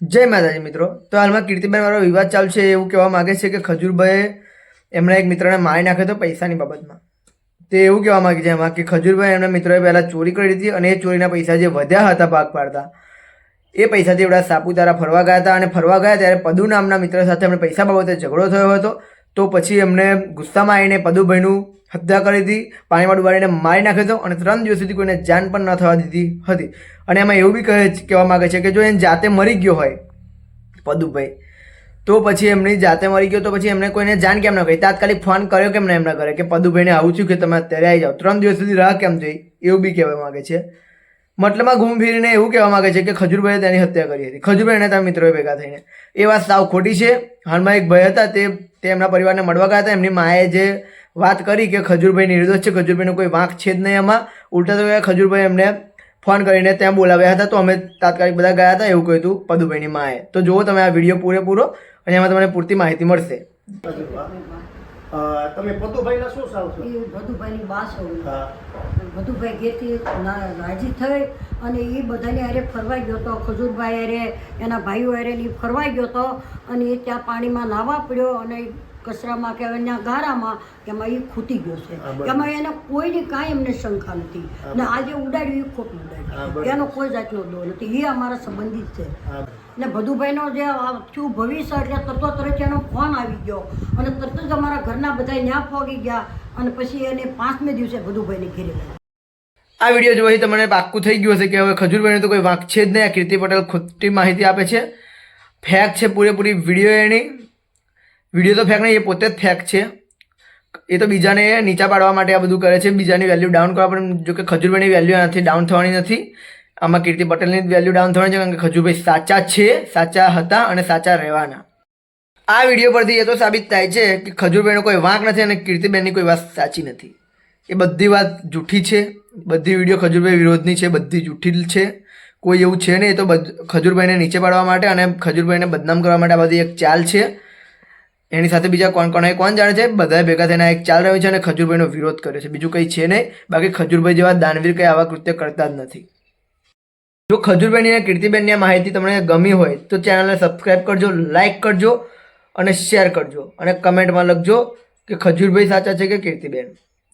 જય માતાજી મિત્રો. તો હાલમાં કીર્તિબેન મારો વિવાદ ચાલુ છે એવું કહેવા માગે છે કે ખજૂરભાઈએ એમણે એક મિત્રને મારી નાખ્યો હતો પૈસાની બાબતમાં. તે એવું કહેવા માંગે છે એમાં કે ખજૂરભાઈ એમના મિત્રોએ પહેલાં ચોરી કરી હતી અને એ ચોરીના પૈસા જે વધ્યા હતા ભાગ પાડતા, એ પૈસાથી એવડા સાપુતારા ફરવા ગયા હતા. અને ફરવા ગયા ત્યારે પદુ નામના મિત્ર સાથે એમણે પૈસા બાબતે ઝઘડો થયો હતો. તો પછી એમને ગુસ્સામાં આવીને પદુભાઈનું હત્યા કરી હતી, પાણીમાં ડુબાડીને મારી નાખ્યો હતો અને ત્રણ દિવસ સુધી કોઈને જાન પણ ન થવા દીધી હતી. અને એમાં એવું બી કહે કહેવા માંગે છે કે જો એને જાતે મરી ગયો હોય, પદુભાઈ, તો પછી એમની જાતે મરી ગયો તો પછી એમને કોઈને જાણ કેમ ન કરી? તાત્કાલિક ફોન કર્યો કેમ ના એમના ઘરે કે પદુભાઈને આવું છું કે તમે અત્યારે આવી જાઓ? ત્રણ દિવસ સુધી રાહ કેમ જોઈ? એવું બી કહેવા માગે છે. મતલબમાં ઘૂમ ફીરીને એવું કહેવા માંગે છે કે ખજૂરભાઈએ તેની હત્યા કરી હતી. ખજૂરભાઈ અને તેના મિત્રોએ ભેગા થઈને. એ વાત સાવ ખોટી છે. હાલમાં એક ભાઈ હતા તે તે એમના પરિવારને મળવા ગયા હતા. એમની માએ જે વાત કરી કે ખજૂરભાઈ નિર્દોષ છે ખજૂરભાઈનો કોઈ વાંક છે જ નહીં એમાં ઉલટા તો ખજૂરભાઈ એમને ફોન કરીને ત્યાં બોલાવ્યા હતા તો અમે તાત્કાલિક બધા ગયા હતા એવું કહ્યું હતું પદુભાઈની માએ. તો જુઓ તમે આ વીડિયો પૂરેપૂરો અને એમાં તમને પૂરતી માહિતી મળશે. તમે પદુભાઈના શું સાવ છો? પદુભાઈની બા બાસ હોય ગેતી ઘેરથી રાજી થઈ અને એ બધાને હારે ફરવા ગયો હતો ખજૂરભાઈ હારે એના ભાઈઓ હારે એ ફરવા ગયો હતો અને એ ત્યાં પાણીમાં નાહવા પડ્યો અને કચરામાં કે એના ગારામાં કે એમાં એ ખૂટી ગયો છે. એમાં એને કોઈની કાંઈ એમને શંકા નથી. અને આજે ઉડાડ્યું એ ખોટું ઉડાડ્યું. એનો કોઈ જાતનો દો નથી. એ અમારા સંબંધિત છે. ને ભદુભાઈનો જે આ થયું ભવિષ્ય એટલે તરતો તરત એનો ફોન આવી ગયો. અને તરત જ અમારા ઘરના બધા ન્યા પહોંચી ગયા. અને પછી એને પાંચમે દિવસે ભદુભાઈને ઘેરી લાવ્યા. આ વીડિયો જોવાથી તમને પાક્કું થઈ ગયું હશે કે હવે ખજૂરભાઈને તો કોઈ વાંક છે જ નહીં. આ કીર્તિ પટેલ ખોટી માહિતી આપે છે. ફેક છે, પૂરેપૂરી વીડિયો એની. વીડિયો તો ફેક નહીં, એ પોતે જ ફેક છે. એ તો બીજાને નીચા પાડવા માટે આ બધું કરે છે. બીજાની વેલ્યુ ડાઉન કરવા પણ જો કે ખજૂરભાઈની વેલ્યુ નથી ડાઉન થવાની નથી. આમાં કીર્તિ પટેલની વેલ્યુ ડાઉન થવાની છે કારણ કે ખજૂરભાઈ સાચા છે, સાચા હતા અને સાચા રહેવાના. આ વીડિયો પરથી એ તો સાબિત થાય છે કે ખજૂરભાઈનો કોઈ વાંક નથી અને કીર્તિબેનની કોઈ વાત સાચી નથી. એ બધી વાત જૂઠી છે. બધી વીડિયો ખજૂરભાઈ વિરોધની છે, બધી જૂઠી છે. કોઈ એવું છે નહીં, એ તો ખજૂરભાઈને નીચે પાડવા માટે અને ખજૂરભાઈને બદનામ કરવા માટે આ બધી એક ચાલ છે. એની સાથે બીજા કોણ કોણ કોણ જાણે છે? બધા ભેગા થઈને એક ચાલ રહ્યું છે અને ખજૂરભાઈનો વિરોધ કર્યો છે. બીજું કંઈ છે નહીં. બાકી ખજૂરભાઈ જેવા દાનવીર કંઈ આવા કૃત્ય કરતા જ નથી. જો ખજૂરભાઈની અને કીર્તિબેનની આ માહિતી તમને ગમી હોય, તો ચેનલને સબસ્ક્રાઈબ કરજો લાઇક કરજો અને શેર કરજો. અને કમેન્ટમાં લખજો કે ખજૂરભાઈ સાચા છે કે કીર્તિબેન.